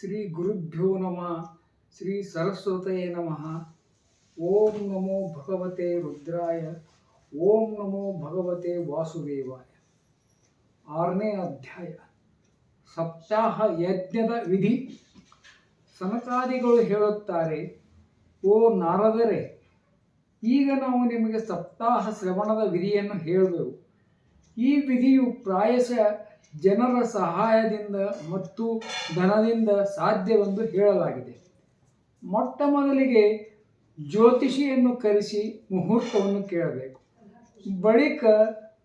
ಶ್ರೀ ಗುರುಭ್ಯೋ ನಮಃ, ಶ್ರೀ ಸರಸ್ವತಯೇ ನಮಃ. ಓಂ ನಮೋ ಭಗವತೆ ರುದ್ರಾಯ, ಓಂ ನಮೋ ಭಗವತೆ ವಾಸುದೇವಾಯ. ಆರನೇ ಅಧ್ಯಾಯ. ಸಪ್ತಾಹ ಯಜ್ಞದ ವಿಧಿ. ಸನಕಾದಿಗಳು ಹೇಳುತ್ತಾರೆ, ಓ ನಾರದರೆ, ಈಗ ನಾವು ನಿಮಗೆ ಸಪ್ತಾಹ ಶ್ರವಣದ ವಿಧಿಯನ್ನು ಹೇಳಬೇಕು ಈ ವಿಧಿಯು ಪ್ರಾಯಶಃ ಜನರ ಸಹಾಯದಿಂದ ಮತ್ತು ಧನದಿಂದ ಸಾಧ್ಯವೆಂದು ಹೇಳಲಾಗಿದೆ. ಮೊಟ್ಟ ಮೊದಲಿಗೆ ಜ್ಯೋತಿಷಿಯನ್ನು ಕರೆಸಿ ಮುಹೂರ್ತವನ್ನು ಕೇಳಬೇಕು. ಬಳಿಕ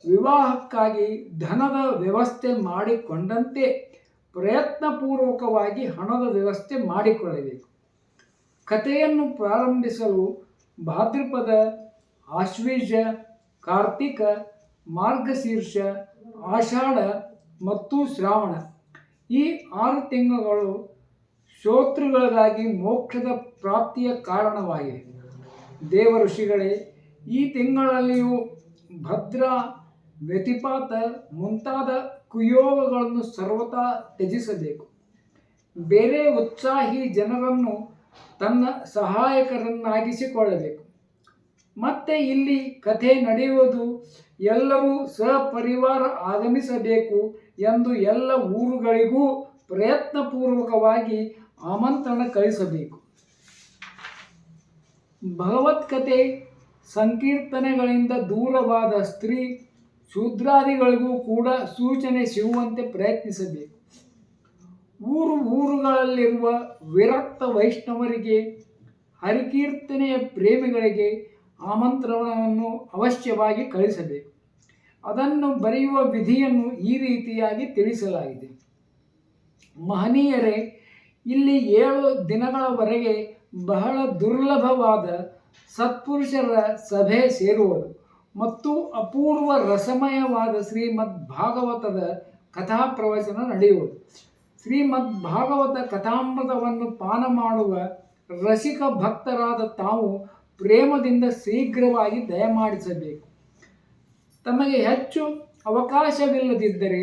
ವಿವಾಹಕ್ಕಾಗಿ ಧನದ ವ್ಯವಸ್ಥೆ ಮಾಡಿಕೊಂಡಂತೆ ಪ್ರಯತ್ನಪೂರ್ವಕವಾಗಿ ಹಣದ ವ್ಯವಸ್ಥೆ ಮಾಡಿಕೊಳ್ಳಬೇಕು. ಕಥೆಯನ್ನು ಪ್ರಾರಂಭಿಸಲು ಭಾದ್ರಪದ, ಆಶ್ವೀಜ, ಕಾರ್ತಿಕ, ಮಾರ್ಗಶೀರ್ಷ, ಆಷಾಢ ಮತ್ತು ಶ್ರಾವಣ. ಈ ಆರು ತಿಂಗಳು ಶ್ರೋತೃಗಳಿಗಾಗಿ ಮೋಕ್ಷದ ಪ್ರಾಪ್ತಿಯ ಕಾರಣವಾಗಿದೆ. ದೇವ ಋಷಿಗಳೇ ಈ ತಿಂಗಳಲ್ಲಿಯೂ ಭದ್ರ, ವ್ಯತಿಪಾತ ಮುಂತಾದ ಕುಯೋಗಗಳನ್ನು ಸರ್ವತಾ ತ್ಯಜಿಸಬೇಕು. ಬೇರೆ ಉತ್ಸಾಹಿ ಜನರನ್ನು ತನ್ನ ಸಹಾಯಕರನ್ನಾಗಿಸಿಕೊಳ್ಳಬೇಕು. ಮತ್ತೆ ಇಲ್ಲಿ ಕಥೆ ನಡೆಯುವುದು ಎಲ್ಲರೂ ಸಪರಿವಾರ ಆಗಮಿಸಬೇಕು ಎಂದು ಎಲ್ಲ ಊರುಗಳಿಗೂ ಪ್ರಯತ್ನಪೂರ್ವಕವಾಗಿ ಆಮಂತ್ರಣ ಕಳಿಸಬೇಕು. ಭಗವತ್ಕತೆ ಸಂಕೀರ್ತನೆಗಳಿಂದ ದೂರವಾದ ಸ್ತ್ರೀ ಶೂದ್ರಾದಿಗಳಿಗೂ ಕೂಡ ಸೂಚನೆ ಸಿಗುವಂತೆ ಪ್ರಯತ್ನಿಸಬೇಕು. ಊರು ಊರುಗಳಲ್ಲಿರುವ ವಿರಕ್ತ ವೈಷ್ಣವರಿಗೆ, ಹರಿಕೀರ್ತನೆಯ ಪ್ರೇಮಿಗಳಿಗೆ ಆಮಂತ್ರಣವನ್ನು ಅವಶ್ಯವಾಗಿ ಕಳಿಸಬೇಕು. ಅದನ್ನು ಬರೆಯುವ ವಿಧಿಯನ್ನು ಈ ರೀತಿಯಾಗಿ ತಿಳಿಸಲಾಗಿದೆ. ಮಹನೀಯರೇ, ಇಲ್ಲಿ ಏಳು ದಿನಗಳವರೆಗೆ ಬಹಳ ದುರ್ಲಭವಾದ ಸತ್ಪುರುಷರ ಸಭೆ ಸೇರುವುದು ಮತ್ತು ಅಪೂರ್ವ ರಸಮಯವಾದ ಶ್ರೀಮದ್ ಭಾಗವತದ ಕಥಾ ಪ್ರವಚನ ನಡೆಯುವುದು. ಶ್ರೀಮದ್ ಭಾಗವತ ಕಥಾಮೃತವನ್ನು ಪಾನ ಮಾಡುವ ರಸಿಕ ಭಕ್ತರಾದ ತಾವು ಪ್ರೇಮದಿಂದ ಶೀಘ್ರವಾಗಿ ದಯಮಾಡಿಸಬೇಕು. ತಮಗೆ ಹೆಚ್ಚು ಅವಕಾಶವಿಲ್ಲದಿದ್ದರೆ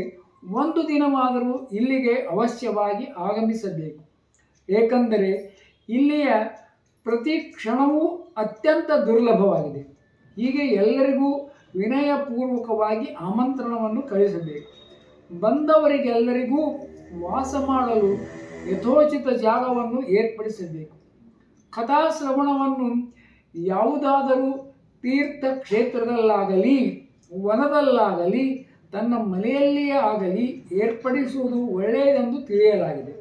ಒಂದು ದಿನವಾದರೂ ಇಲ್ಲಿಗೆ ಅವಶ್ಯವಾಗಿ ಆಗಮಿಸಬೇಕು. ಏಕೆಂದರೆ ಇಲ್ಲಿಯ ಪ್ರತಿ ಕ್ಷಣವೂ ಅತ್ಯಂತ ದುರ್ಲಭವಾಗಿದೆ. ಹೀಗೆ ಎಲ್ಲರಿಗೂ ವಿನಯಪೂರ್ವಕವಾಗಿ ಆಮಂತ್ರಣವನ್ನು ಕಳಿಸಬೇಕು ಬಂದವರಿಗೆಲ್ಲರಿಗೂ ವಾಸ ಮಾಡಲು ಯಥೋಚಿತ ಜಾಗವನ್ನು ಏರ್ಪಡಿಸಬೇಕು. ಕಥಾಶ್ರವಣವನ್ನು ಯಾವುದಾದರೂ ತೀರ್ಥ ಕ್ಷೇತ್ರದಲ್ಲಾಗಲಿ ವನದಲ್ಲಾಗಲಿ, ತನ್ನ ಮನೆಯಲ್ಲಿಯೇ ಆಗಲಿ ಏರ್ಪಡಿಸುವುದು ಒಳ್ಳೆಯದೆಂದು ತಿಳಿಯಲಾಗಿದೆ.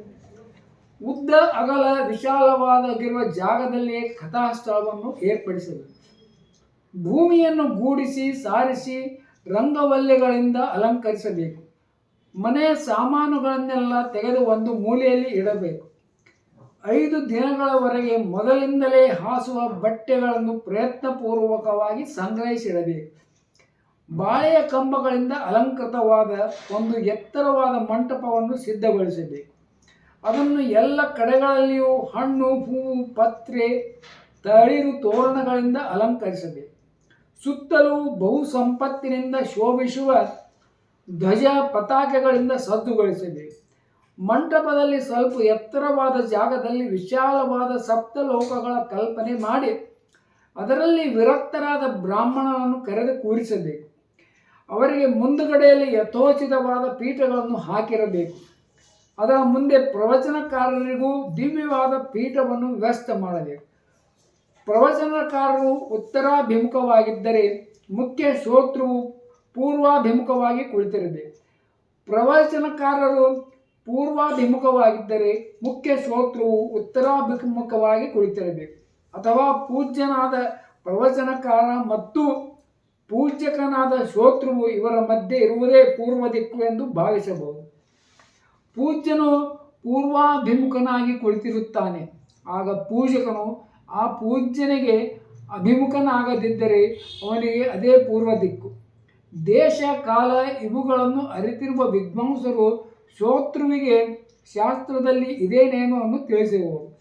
ಉದ್ದ ಅಗಲ ವಿಶಾಲವಾದಾಗಿರುವ ಜಾಗದಲ್ಲಿಯೇ ಕಥಾಸ್ಥಳವನ್ನು ಏರ್ಪಡಿಸಬೇಕು ಭೂಮಿಯನ್ನು ಗೂಡಿಸಿ, ಸಾರಿಸಿ, ರಂಗವಲ್ಲೆಗಳಿಂದ ಅಲಂಕರಿಸಬೇಕು. ಮನೆಯ ಸಾಮಾನುಗಳನ್ನೆಲ್ಲ ತೆಗೆದು ಒಂದು ಮೂಲೆಯಲ್ಲಿ ಇಡಬೇಕು. ಐದು ದಿನಗಳವರೆಗೆ ಮೊದಲಿಂದಲೇ ಹಾಸುವ ಬಟ್ಟೆಗಳನ್ನು ಪ್ರಯತ್ನಪೂರ್ವಕವಾಗಿ ಸಂಗ್ರಹಿಸಿಡಬೇಕು. ಬಾಳೆಯ ಕಂಬಗಳಿಂದ ಅಲಂಕೃತವಾದ ಒಂದು ಎತ್ತರವಾದ ಮಂಟಪವನ್ನು ಸಿದ್ಧಗೊಳಿಸಬೇಕು. ಅದನ್ನು ಎಲ್ಲ ಕಡೆಗಳಲ್ಲಿಯೂ ಹಣ್ಣು, ಹೂವು, ಪತ್ರೆ, ತಳಿರು, ತೋರಣಗಳಿಂದ ಅಲಂಕರಿಸಬೇಕು. ಸುತ್ತಲೂ ಬಹು ಸಂಪತ್ತಿನಿಂದ ಶೋಭಿಸುವ ಧ್ವಜ ಪತಾಕೆಗಳಿಂದ ಸಜ್ಜುಗೊಳಿಸಬೇಕು ಮಂಟಪದಲ್ಲಿ ಸ್ವಲ್ಪ ಎತ್ತರವಾದ ಜಾಗದಲ್ಲಿ ವಿಶಾಲವಾದ ಸಪ್ತಲೋಕಗಳ ಕಲ್ಪನೆ ಮಾಡಿ ಅದರಲ್ಲಿ ವಿರಕ್ತರಾದ ಬ್ರಾಹ್ಮಣನನ್ನು ಕರೆದು ಕೂರಿಸಬೇಕು. ಅವರಿಗೆ ಮುಂದುಗಡೆಯಲ್ಲಿ ಯಥೋಚಿತವಾದ ಪೀಠಗಳನ್ನು ಹಾಕಿರಬೇಕು. ಅದರ ಮುಂದೆ ಪ್ರವಚನಕಾರರಿಗೂ ದಿವ್ಯವಾದ ಪೀಠವನ್ನು ವ್ಯವಸ್ಥೆ ಮಾಡಬೇಕು. ಪ್ರವಚನಕಾರರು ಉತ್ತರಾಭಿಮುಖವಾಗಿದ್ದರೆ ಮುಖ್ಯ ಶ್ರೋತೃವು ಪೂರ್ವಾಭಿಮುಖವಾಗಿ ಕುಳಿತಿರಬೇಕು. ಪ್ರವಚನಕಾರರು ಪೂರ್ವಾಭಿಮುಖವಾಗಿದ್ದರೆ ಮುಖ್ಯ ಶ್ರೋತೃವು ಉತ್ತರಾಭಿಮುಖವಾಗಿ ಕುಳಿತಿರಬೇಕು. ಅಥವಾ ಪೂಜ್ಯನಾದ ಪ್ರವಚನಕಾರ ಮತ್ತು ಪೂಜ್ಯಕನಾದ ಶ್ರೋತೃವು ಇವರ ಮಧ್ಯೆ ಇರುವುದೇ ಪೂರ್ವ ದಿಕ್ಕು ಎಂದು ಭಾವಿಸಬಹುದು. ಪೂಜ್ಯನು ಪೂರ್ವಾಭಿಮುಖನಾಗಿ ಕುಳಿತಿರುತ್ತಾನೆ. ಆಗ ಪೂಜಕನು ಆ ಪೂಜ್ಯನಿಗೆ ಅಭಿಮುಖನಾಗದಿದ್ದರೆ ಅವನಿಗೆ ಅದೇ ಪೂರ್ವ ದಿಕ್ಕು. ದೇಶ, ಕಾಲ ಇವುಗಳನ್ನು ಅರಿತಿರುವ ವಿದ್ವಾಂಸರು ಶ್ರೋತೃವಿಗೆ ಶಾಸ್ತ್ರದಲ್ಲಿ ಇದೇನೇನು ಅನ್ನು ತಿಳಿಸುವರು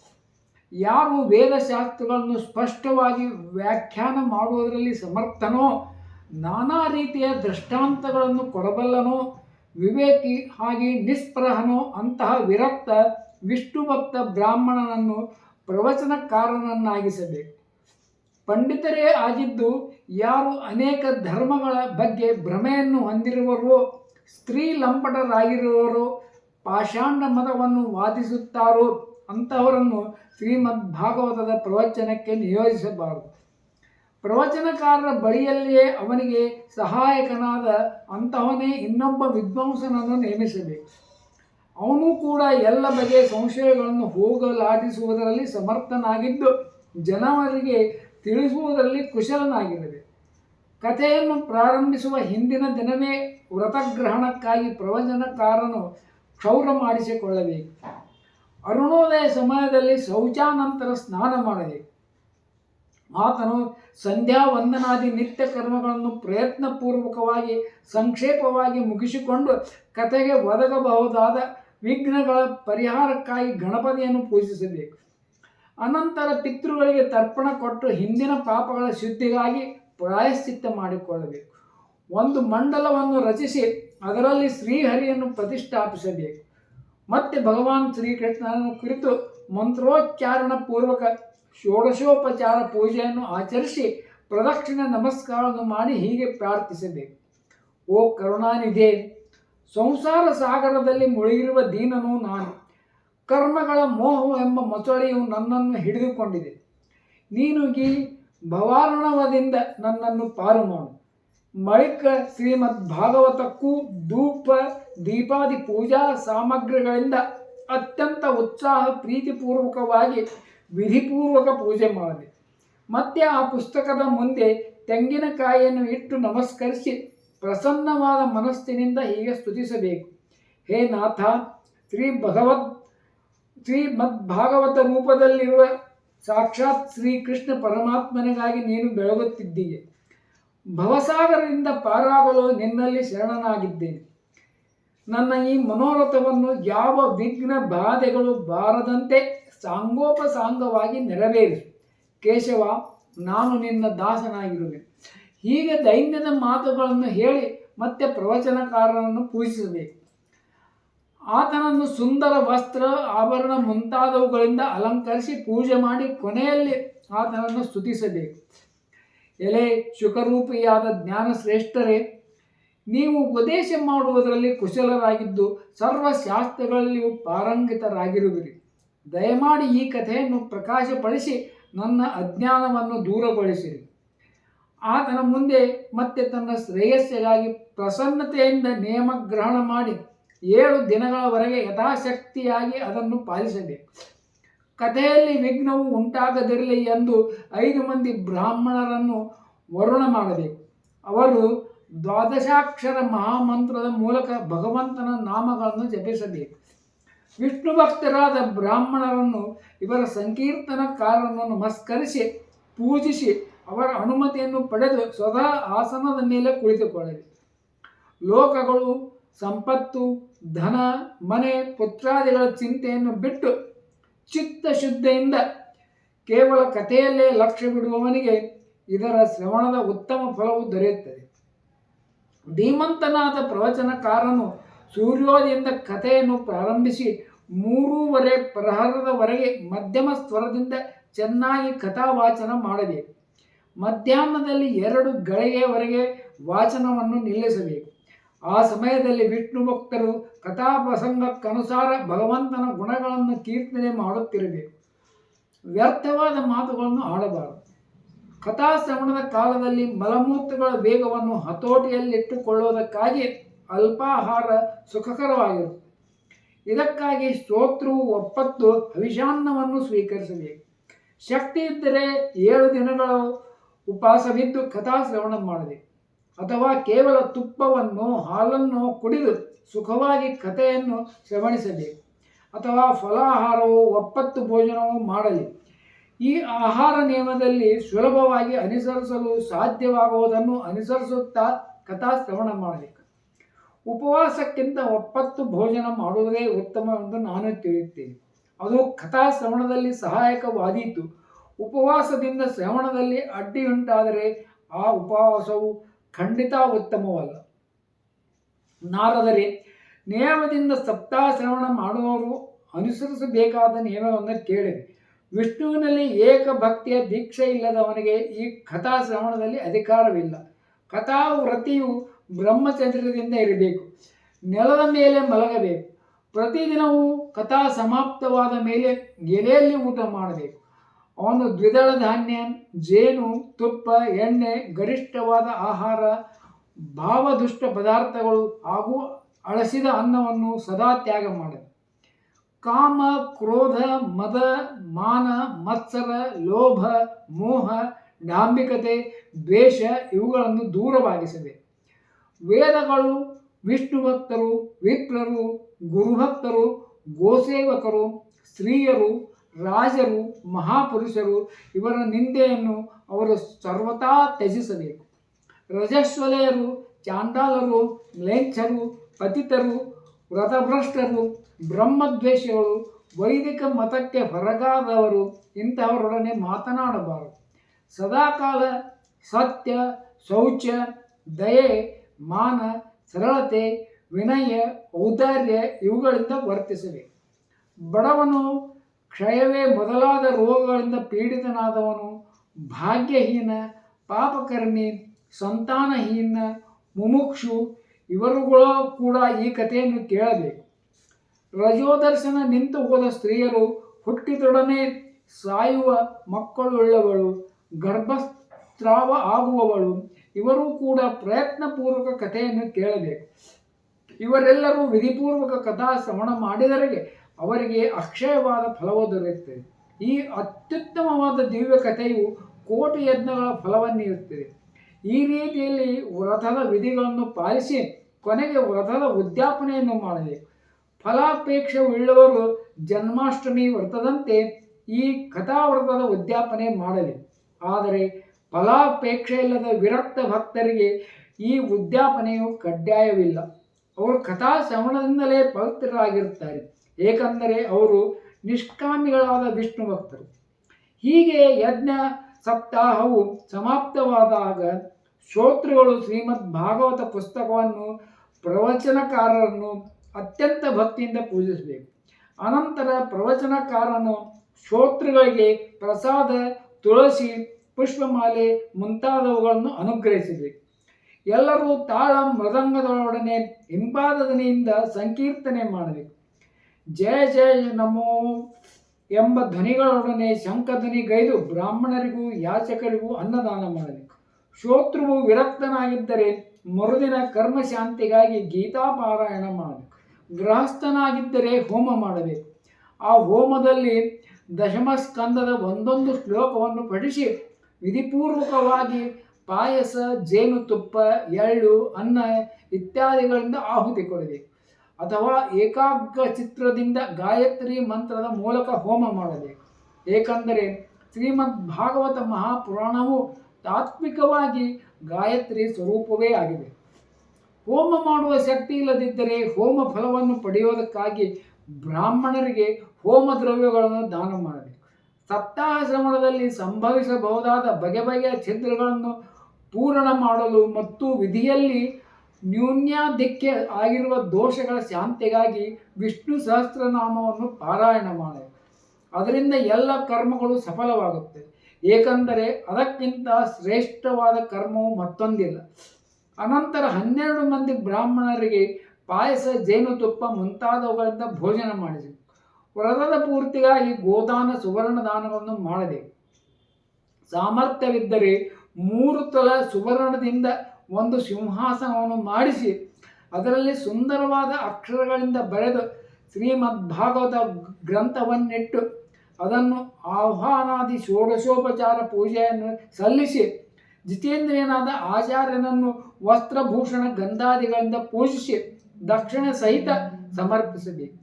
ಯಾರು ವೇದಶಾಸ್ತ್ರಗಳನ್ನು ಸ್ಪಷ್ಟವಾಗಿ ವ್ಯಾಖ್ಯಾನ ಮಾಡುವುದರಲ್ಲಿ ಸಮರ್ಥನೋ, ನಾನಾ ರೀತಿಯ ದೃಷ್ಟಾಂತಗಳನ್ನು ಕೊಡಬಲ್ಲನೋ, ವಿವೇಕಿ ಹಾಗೆ ನಿಸ್ಪೃಹನೋ, ಅಂತಹ ವಿರಕ್ತ ವಿಷ್ಣು ಭಕ್ತ ಬ್ರಾಹ್ಮಣನನ್ನು ಪ್ರವಚನಕಾರನನ್ನಾಗಿಸಬೇಕು. ಪಂಡಿತರೇ ಆಗಿದ್ದು, ಯಾರು ಅನೇಕ ಧರ್ಮಗಳ ಬಗ್ಗೆ ಭ್ರಮೆಯನ್ನು ಹೊಂದಿರುವರೋ ಸ್ತ್ರೀ ಲಂಪಟರಾಗಿರುವವರು ಪಾಷಾಂಡ ಮತವನ್ನು ವಾದಿಸುತ್ತಾರೋ ಅಂಥವರನ್ನು ಶ್ರೀಮದ್ ಭಾಗವತದ ಪ್ರವಚನಕ್ಕೆ ನಿಯೋಜಿಸಬಾರದು. ಪ್ರವಚನಕಾರರ ಬಳಿಯಲ್ಲಿಯೇ ಅವನಿಗೆ ಸಹಾಯಕನಾದ ಅಂತಹವನೇ ಇನ್ನೊಬ್ಬ ವಿದ್ವಾಂಸನನ್ನು ನೇಮಿಸಬೇಕು. ಅವನು ಕೂಡ ಎಲ್ಲ ಬಗೆಯ ಸಂಶಯಗಳನ್ನು ಹೋಗಲಾಡಿಸುವುದರಲ್ಲಿ ಸಮರ್ಥನಾಗಿದ್ದು ಜನವರಿಗೆ ತಿಳಿಸುವುದರಲ್ಲಿ ಕುಶಲನಾಗಿರಬೇಕು. ಕಥೆಯನ್ನು ಪ್ರಾರಂಭಿಸುವ ಹಿಂದಿನ ದಿನವೇ ವ್ರತಗ್ರಹಣಕ್ಕಾಗಿ ಪ್ರವಚನಕಾರನು ಕ್ಷೌರ ಮಾಡಿಸಿಕೊಳ್ಳಬೇಕು. ಅರುಣೋದಯ ಸಮಯದಲ್ಲಿ ಶೌಚಾನಂತರ ಸ್ನಾನ ಮಾಡಬೇಕು. ಆತನು ಸಂಧ್ಯಾ ವಂದನಾದಿ ನಿತ್ಯ ಕರ್ಮಗಳನ್ನು ಪ್ರಯತ್ನಪೂರ್ವಕವಾಗಿ, ಸಂಕ್ಷೇಪವಾಗಿ ಮುಗಿಸಿಕೊಂಡು ಕಥೆಗೆ ಒದಗಬಹುದಾದ ವಿಘ್ನಗಳ ಪರಿಹಾರಕ್ಕಾಗಿ ಗಣಪತಿಯನ್ನು ಪೂಜಿಸಬೇಕು. ಅನಂತರ ಪಿತೃಗಳಿಗೆ ತರ್ಪಣ ಕೊಟ್ಟು ಹಿಂದಿನ ಪಾಪಗಳ ಶುದ್ಧಿಗಾಗಿ ಪ್ರಾಯಶ್ಚಿತ್ತ ಮಾಡಿಕೊಳ್ಳಬೇಕು. ಒಂದು ಮಂಡಲವನ್ನು ರಚಿಸಿ ಅದರಲ್ಲಿ ಶ್ರೀಹರಿಯನ್ನು ಪ್ರತಿಷ್ಠಾಪಿಸಬೇಕು. ಮತ್ತೆ ಭಗವಾನ್ ಶ್ರೀಕೃಷ್ಣನನ್ನು ಕುರಿತು ಮಂತ್ರೋಚ್ಚಾರಣ ಪೂರ್ವಕ ಷೋಡಶೋಪಚಾರ ಪೂಜೆಯನ್ನು ಆಚರಿಸಿ ಪ್ರದಕ್ಷಿಣ ನಮಸ್ಕಾರವನ್ನು ಮಾಡಿ ಹೀಗೆ ಪ್ರಾರ್ಥಿಸಬೇಕು. ಓ ಕರುಣಾನಿಧಿ, ಸಂಸಾರ ಸಾಗರದಲ್ಲಿ ಮುಳುಗಿರುವ ದೀನನು ನಾನು. ಕರ್ಮಗಳ ಮೋಹ ಎಂಬ ಮೊಸಳೆಯು ನನ್ನನ್ನು ಹಿಡಿದುಕೊಂಡಿದೆ. ನೀನು ಈ ಭವಾರಣವದಿಂದ ನನ್ನನ್ನು ಪಾರು ಮಾಡು. ಬಳಿಕ ಶ್ರೀಮದ್ ಭಾಗವತಕ್ಕೂ ಧೂಪ, ದೀಪಾದಿ ಪೂಜಾ ಸಾಮಗ್ರಿಗಳಿಂದ ಅತ್ಯಂತ ಉತ್ಸಾಹ ಪ್ರೀತಿಪೂರ್ವಕವಾಗಿ ವಿಧಿಪೂರ್ವಕ ಪೂಜೆ ಮಾಡಿದೆ ಮತ್ತೆ ಆ ಪುಸ್ತಕದ ಮುಂದೆ ತೆಂಗಿನಕಾಯಿಯನ್ನು ಇಟ್ಟು ನಮಸ್ಕರಿಸಿ ಪ್ರಸನ್ನವಾದ ಮನಸ್ಸಿನಿಂದ ಹೀಗೆ ಸ್ತುತಿಸಬೇಕು. ಹೇ ನಾಥ ಶ್ರೀ ಭಗವದ್ ಶ್ರೀಮದ್ ಭಾಗವತ ರೂಪದಲ್ಲಿರುವ ಸಾಕ್ಷಾತ್ ಶ್ರೀಕೃಷ್ಣ ಪರಮಾತ್ಮನಿಗಾಗಿ ನೀನು ಬೆಳಗುತ್ತಿದ್ದೀಯ. ಭವಸಾಗರದಿಂದ ಪಾರಾಗಲು ನಿನ್ನಲ್ಲಿ ಶರಣನಾಗಿದ್ದೇನೆ. ನನ್ನ ಈ ಮನೋರಥವನ್ನು ಯಾವ ವಿಘ್ನ ಬಾಧೆಗಳು ಬಾರದಂತೆ ಸಾಂಗೋಪಸಾಂಗವಾಗಿ ನೆರವೇರಿಸು. ಕೇಶವ, ನಾನು ನಿನ್ನ ದಾಸನಾಗಿರುವೆ. ಹೀಗೆ ದೈನ್ಯದ ಮಾತುಗಳನ್ನು ಹೇಳಿ ಮತ್ತೆ ಪ್ರವಚನಕಾರರನ್ನು ಪೂಜಿಸಬೇಕು. ಆತನನ್ನು ಸುಂದರ ವಸ್ತ್ರ ಆಭರಣ ಮುಂತಾದವುಗಳಿಂದ ಅಲಂಕರಿಸಿ ಪೂಜೆ ಮಾಡಿ ಕೊನೆಯಲ್ಲಿ ಆತನನ್ನು ಸ್ತುತಿಸಬೇಕು. ಎಲೆ ಶುಕರೂಪಿಯಾದ ಜ್ಞಾನಶ್ರೇಷ್ಠರೇ ನೀವು ಉಪದೇಶ ಮಾಡುವುದರಲ್ಲಿ ಕುಶಲರಾಗಿದ್ದು ಸರ್ವಶಾಸ್ತ್ರಗಳಲ್ಲಿಯೂ ಪಾರಂಗಿತರಾಗಿರುವಿರಿ. ದಯಮಾಡಿ ಈ ಕಥೆಯನ್ನು ಪ್ರಕಾಶಪಡಿಸಿ ನನ್ನ ಅಜ್ಞಾನವನ್ನು ದೂರಗೊಳಿಸಿರಿ. ಆತನ ಮುಂದೆ ಮತ್ತೆ ತನ್ನ ಶ್ರೇಯಸ್ಸಿಗಾಗಿ ಪ್ರಸನ್ನತೆಯಿಂದ ನಿಯಮಗ್ರಹಣ ಮಾಡಿ ಏಳು ದಿನಗಳವರೆಗೆ ಯಥಾಶಕ್ತಿಯಾಗಿ ಅದನ್ನು ಪಾಲಿಸಬೇಕು. ಕಥೆಯಲ್ಲಿ ವಿಘ್ನವು ಉಂಟಾಗದಿರಲಿ ಎಂದು ಐದು ಮಂದಿ ಬ್ರಾಹ್ಮಣರನ್ನು ವರುಣ ಮಾಡಬೇಕು. ಅವರು ದ್ವಾದಶಾಕ್ಷರ ಮಹಾಮಂತ್ರದ ಮೂಲಕ ಭಗವಂತನ ನಾಮಗಳನ್ನು ಜಪಿಸಬೇಕು. ವಿಷ್ಣು ಭಕ್ತರಾದ ಬ್ರಾಹ್ಮಣರನ್ನು ಇವರ ಸಂಕೀರ್ತನಕಾರರನ್ನು ನಮಸ್ಕರಿಸಿ, ಪೂಜಿಸಿ, ಅವರ ಅನುಮತಿಯನ್ನು ಪಡೆದು ಸ್ವತಃ ಆಸನದ ಮೇಲೆ ಕುಳಿತುಕೊಳ್ಳಲಿ. ಲೋಕಗಳು, ಸಂಪತ್ತು, ಧನ, ಮನೆ, ಪುತ್ರಾದಿಗಳ ಚಿಂತೆಯನ್ನು ಬಿಟ್ಟು ಚಿತ್ತಶುದ್ಧಿಯಿಂದ ಕೇವಲ ಕಥೆಯಲ್ಲೇ ಲಕ್ಷ್ಯ ಬಿಡುವವನಿಗೆ ಇದರ ಶ್ರವಣದ ಉತ್ತಮ ಫಲವು ದೊರೆಯುತ್ತದೆ. ಧೀಮಂತನಾದ ಪ್ರವಚನಕಾರನು ಸೂರ್ಯೋದಯದಿಂದ ಕಥೆಯನ್ನು ಪ್ರಾರಂಭಿಸಿ ಮೂರೂವರೆ ಪ್ರಹರದವರೆಗೆ ಮಧ್ಯಮ ಸ್ವರದಿಂದ ಚೆನ್ನಾಗಿ ಕಥಾವಾಚನ ಮಾಡಬೇಕು. ಮಧ್ಯಾಹ್ನದಲ್ಲಿ ಎರಡು ಗಳಿಗೆಯವರೆಗೆ ವಾಚನವನ್ನು ನಿಲ್ಲಿಸಬೇಕು. ಆ ಸಮಯದಲ್ಲಿ ವಿಷ್ಣು ಭಕ್ತರು ಕಥಾಪ್ರಸಂಗಕ್ಕನುಸಾರ ಭಗವಂತನ ಗುಣಗಳನ್ನು ಕೀರ್ತನೆ ಮಾಡುತ್ತಿರಬೇಕು. ವ್ಯರ್ಥವಾದ ಮಾತುಗಳನ್ನು ಆಡಬಾರದು. ಕಥಾಶ್ರವಣದ ಕಾಲದಲ್ಲಿ ಮಲಮೂತ್ರಗಳ ವೇಗವನ್ನು ಹತೋಟಿಯಲ್ಲಿಟ್ಟುಕೊಳ್ಳುವುದಕ್ಕಾಗಿ ಅಲ್ಪಾಹಾರ ಸುಖಕರವಾಗಿರುತ್ತದೆ. ಇದಕ್ಕಾಗಿ ಸ್ತೋತ್ರವು ಒಪ್ಪತ್ತು ಹವಿಷಾನ್ನವನ್ನು ಸ್ವೀಕರಿಸಬೇಕು. ಶಕ್ತಿ ಇದ್ದರೆ ಏಳು ದಿನಗಳು ಉಪವಾಸವಿದ್ದು ಕಥಾಶ್ರವಣ ಮಾಡಬೇಕು. ಅಥವಾ ಕೇವಲ ತುಪ್ಪವನ್ನು, ಹಾಲನ್ನು ಕುಡಿದು ಸುಖವಾಗಿ ಕಥೆಯನ್ನು ಶ್ರವಣಿಸಬೇಕು ಅಥವಾ ಫಲಾಹಾರವು, ಒಪ್ಪತ್ತು ಭೋಜನವು ಮಾಡಲಿ. ಈ ಆಹಾರ ನಿಯಮದಲ್ಲಿ ಸುಲಭವಾಗಿ ಅನುಸರಿಸಲು ಸಾಧ್ಯವಾಗುವುದನ್ನು ಅನುಸರಿಸುತ್ತಾ ಕಥಾ ಶ್ರವಣ ಮಾಡಬೇಕು. ಉಪವಾಸಕ್ಕಿಂತ ಒಪ್ಪತ್ತು ಭೋಜನ ಮಾಡುವುದೇ ಉತ್ತಮ ಎಂದು ನಾನು ತಿಳಿಯುತ್ತೇನೆ. ಅದು ಕಥಾ ಶ್ರವಣದಲ್ಲಿ ಸಹಾಯಕವಾದೀತು. ಉಪವಾಸದಿಂದ ಶ್ರವಣದಲ್ಲಿ ಅಡ್ಡಿಯುಂಟಾದರೆ ಆ ಉಪವಾಸವು ಖಂಡಿತ ಉತ್ತಮವಲ್ಲ ನಾರದರೆ ನಿಯಮದಿಂದ ಸಪ್ತಾಹ ಶ್ರವಣ ಮಾಡುವವರು ಅನುಸರಿಸಬೇಕಾದ ನಿಯಮವನ್ನು ಕೇಳಿರಿ. ವಿಷ್ಣುವಿನಲ್ಲಿ ಏಕ ಭಕ್ತಿಯ ದೀಕ್ಷೆ ಇಲ್ಲದವನಿಗೆ ಈ ಕಥಾ ಶ್ರವಣದಲ್ಲಿ ಅಧಿಕಾರವಿಲ್ಲ. ಕಥಾ ವ್ರತಿಯು ಬ್ರಹ್ಮಚಂದ್ರದಿಂದ ಇರಬೇಕು. ನೆಲದ ಮೇಲೆ ಮಲಗಬೇಕು. ಪ್ರತಿದಿನವೂ ಕಥಾ ಸಮಾಪ್ತವಾದ ಮೇಲೆ ಎಲೆಯಲ್ಲಿ ಊಟ ಮಾಡಬೇಕು. ಅವನು ದ್ವಿದಳ ಧಾನ್ಯ ಜೇನು, ತುಪ್ಪ, ಎಣ್ಣೆ, ಗರಿಷ್ಠವಾದ ಆಹಾರ, ಭಾವದುಷ್ಟ ಪದಾರ್ಥಗಳು ಹಾಗೂ ಅಳಸಿದ ಅನ್ನವನ್ನು ಸದಾ ತ್ಯಾಗ ಮಾಡ. ಕಾಮ, ಕ್ರೋಧ, ಮದ, ಮಾನ, ಮತ್ಸರ, ಲೋಭ, ಮೋಹ, ಡಾಂಬಿಕತೆ, ದ್ವೇಷ ಇವುಗಳನ್ನು ದೂರವಾಗಿಸಿದೆ. ವೇದಗಳು ವಿಷ್ಣು ಭಕ್ತರು ವಿಪ್ರರು, ಗುರುಭಕ್ತರು, ಗೋಸೇವಕರು, ಸ್ತ್ರೀಯರು ರಾಜರು, ಮಹಾಪುರುಷರು ಇವರ ನಿಂದೆಯನ್ನು ಅವರು ಸರ್ವತಾ ತ್ಯಜಿಸಬೇಕು. ರಜಸ್ವಲೆಯರು, ಚಾಂಡಾಲರು ಲೇಂಚರು ಪತಿತರು, ವ್ರತಭ್ರಷ್ಟರು, ಬ್ರಹ್ಮದ್ವೇಷಗಳು, ವೈದಿಕ ಮತಕ್ಕೆ ಹೊರಗಾದವರು ಇಂತಹವರೊಡನೆ ಮಾತನಾಡಬಾರದು. ಸದಾಕಾಲ ಸತ್ಯ ಶೌಚ ದಯೆ, ಮಾನ, ಸರಳತೆ, ವಿನಯ, ಔದಾರ್ಯ ಇವುಗಳಿಂದ ವರ್ತಿಸಬೇಕು. ಬಡವನು ಕ್ಷಯವೇ ಮೊದಲಾದ ರೋಗಗಳಿಂದ ಪೀಡಿತನಾದವನು ಭಾಗ್ಯಹೀನ, ಪಾಪಕರ್ಮಿ, ಸಂತಾನಹೀನ, ಮುಮುಕ್ಷು, ಇವರುಗಳು ಕೂಡ ಈ ಕಥೆಯನ್ನು ಕೇಳಬೇಕು. ರಜೋದರ್ಶನ ನಿಂತು ಹೋದ ಸ್ತ್ರೀಯರು ಹುಟ್ಟಿದೊಡನೆ ಸಾಯುವ ಮಕ್ಕಳುಳ್ಳವಳು, ಗರ್ಭಸ್ರಾವ ಆಗುವವಳು, ಇವರು ಕೂಡ ಪ್ರಯತ್ನಪೂರ್ವಕ ಕಥೆಯನ್ನು ಕೇಳಬೇಕು. ಇವರೆಲ್ಲರೂ ವಿಧಿಪೂರ್ವಕ ಕಥಾ ಶ್ರವಣ ಮಾಡಿದರೆಗೆ ಅವರಿಗೆ ಅಕ್ಷಯವಾದ ಫಲವು ದೊರೆಯುತ್ತದೆ. ಈ ಅತ್ಯುತ್ತಮವಾದ ದಿವ್ಯ ಕಥೆಯು ಕೋಟಿ ಯಜ್ಞಗಳ ಫಲವನ್ನು ನೀಡುತ್ತದೆ. ಈ ರೀತಿಯಲ್ಲಿ ವ್ರತದ ವಿಧಿಗಳನ್ನು ಪಾಲಿಸಿ ಕೊನೆಗೆ ವ್ರತದ ಉದ್ಯಾಪನೆಯನ್ನು ಮಾಡಬೇಕು. ಫಲಾಪೇಕ್ಷೆಯುಳ್ಳವರು ಜನ್ಮಾಷ್ಟಮಿ ವ್ರತದಂತೆ ಈ ಕಥಾವ್ರತದ ಉದ್ಯಾಪನೆ ಮಾಡಲಿ. ಆದರೆ ಫಲಾಪೇಕ್ಷೆ ಇಲ್ಲದ ವಿರಕ್ತ ಭಕ್ತರಿಗೆ ಈ ಉದ್ಯಾಪನೆಯು ಕಡ್ಡಾಯವಿಲ್ಲ. ಅವರು ಕಥಾ ಶ್ರವಣದಿಂದಲೇ ಪವಿತ್ರರಾಗಿರುತ್ತಾರೆ. ಏಕೆಂದರೆ ಅವರು ನಿಷ್ಕಾಮಿಗಳಾದ ವಿಷ್ಣು ಭಕ್ತರು. ಹೀಗೆ ಯಜ್ಞ ಸಪ್ತಾಹವು ಸಮಾಪ್ತವಾದಾಗ ಶ್ರೋತೃಗಳು ಶ್ರೀಮದ್ ಭಾಗವತ ಪುಸ್ತಕವನ್ನು ಪ್ರವಚನಕಾರರನ್ನು ಅತ್ಯಂತ ಭಕ್ತಿಯಿಂದ ಪೂಜಿಸಬೇಕು. ಅನಂತರ ಪ್ರವಚನಕಾರನು ಶ್ರೋತೃಗಳಿಗೆ ಪ್ರಸಾದ, ತುಳಸಿ, ಪುಷ್ಪಮಾಲೆ ಮುಂತಾದವುಗಳನ್ನು ಅನುಗ್ರಹಿಸಬೇಕು. ಎಲ್ಲರೂ ತಾಳ ಮೃದಂಗದೊಡನೆ ಹಿಂಪಾದ ಧ್ವನಿಯಿಂದ ಸಂಕೀರ್ತನೆ ಮಾಡಬೇಕು. ಜಯ ಜಯ ನಮೋ ಎಂಬ ಧ್ವನಿಗಳೊಡನೆ ಶಂಖಧ್ವನಿ ಗೈದು ಬ್ರಾಹ್ಮಣರಿಗೂ ಯಾಚಕರಿಗೂ ಅನ್ನದಾನ ಮಾಡಬೇಕು ಶೋತ್ರುವು ವಿರಕ್ತನಾಗಿದ್ದರೆ ಮರುದಿನ ಕರ್ಮಶಾಂತಿಗಾಗಿ ಗೀತಾಪಾರಾಯಣ ಮಾಡಬೇಕು ಗೃಹಸ್ಥನಾಗಿದ್ದರೆ ಹೋಮ ಮಾಡಬೇಕು. ಆ ಹೋಮದಲ್ಲಿ ದಶಮ ಸ್ಕಂದದ ಒಂದೊಂದು ಶ್ಲೋಕವನ್ನು ಪಠಿಸಿ ವಿಧಿಪೂರ್ವಕವಾಗಿ ಪಾಯಸ, ಜೇನುತುಪ್ಪ, ಎಳ್ಳು, ಅನ್ನ ಇತ್ಯಾದಿಗಳಿಂದ ಆಹುತಿ ಕೊಡಬೇಕು ಅಥವಾ ಏಕಾಗ್ರ ಚಿತ್ರದಿಂದ ಗಾಯತ್ರಿ ಮಂತ್ರದ ಮೂಲಕ ಹೋಮ ಮಾಡಬೇಕು. ಏಕೆಂದರೆ ಶ್ರೀಮದ್ ಭಾಗವತ ಮಹಾಪುರಾಣವು ತಾತ್ವಿಕವಾಗಿ ಗಾಯತ್ರಿ ಸ್ವರೂಪವೇ ಆಗಿದೆ. ಹೋಮ ಮಾಡುವ ಶಕ್ತಿ ಇಲ್ಲದಿದ್ದರೆ ಹೋಮ ಫಲವನ್ನು ಪಡೆಯುವುದಕ್ಕಾಗಿ ಬ್ರಾಹ್ಮಣರಿಗೆ ಹೋಮ ದ್ರವ್ಯಗಳನ್ನು ದಾನ ಮಾಡಬೇಕು. ಸಪ್ತಾಹ ಶ್ರವಣದಲ್ಲಿ ಸಂಭವಿಸಬಹುದಾದ ಬಗೆ ಬಗೆಯ ಛಿದ್ರಗಳನ್ನು ಪೂರಣ ಮಾಡಲು ಮತ್ತು ವಿಧಿಯಲ್ಲಿ ನ್ಯೂನ್ಯಾಧಿಕ್ಯ ಆಗಿರುವ ದೋಷಗಳ ಶಾಂತಿಗಾಗಿ ವಿಷ್ಣು ಸಹಸ್ರನಾಮವನ್ನು ಪಾರಾಯಣ ಮಾಡಿ. ಅದರಿಂದ ಎಲ್ಲ ಕರ್ಮಗಳು ಸಫಲವಾಗುತ್ತೆ. ಏಕೆಂದರೆ ಅದಕ್ಕಿಂತ ಶ್ರೇಷ್ಠವಾದ ಕರ್ಮವು ಮತ್ತೊಂದಿಲ್ಲ. ಅನಂತರ ಹನ್ನೆರಡು ಮಂದಿ ಬ್ರಾಹ್ಮಣರಿಗೆ ಪಾಯಸ, ಜೇನುತುಪ್ಪ ಮುಂತಾದವುಗಳಿಂದ ಭೋಜನ ಮಾಡಿದೆ. ವ್ರತದ ಪೂರ್ತಿಗಾಗಿ ಗೋದಾನ ಸುವರ್ಣ ದಾನಗಳನ್ನು ಮಾಡಬೇಕು ಸಾಮರ್ಥ್ಯವಿದ್ದರೆ ಮೂರು ತಲ ಸುವರ್ಣದಿಂದ ಒಂದು ಸಿಂಹಾಸನವನ್ನು ಮಾಡಿಸಿ ಅದರಲ್ಲಿ ಸುಂದರವಾದ ಅಕ್ಷರಗಳಿಂದ ಬರೆದು ಶ್ರೀಮದ್ ಭಾಗವತ ಗ್ರಂಥವನ್ನಿಟ್ಟು ಅದನ್ನು ಆಹ್ವಾನಾದಿ ಷೋಡಶೋಪಚಾರ ಪೂಜೆಯನ್ನು ಸಲ್ಲಿಸಿ ಜಿತೇಂದ್ರಿಯನಾದ ಆಚಾರ್ಯನನ್ನು ವಸ್ತ್ರಭೂಷಣ ಗಂಧಾದಿಗಳಿಂದ ಪೂಜಿಸಿ ದಕ್ಷಿಣ ಸಹಿತ ಸಮರ್ಪಿಸಬೇಕು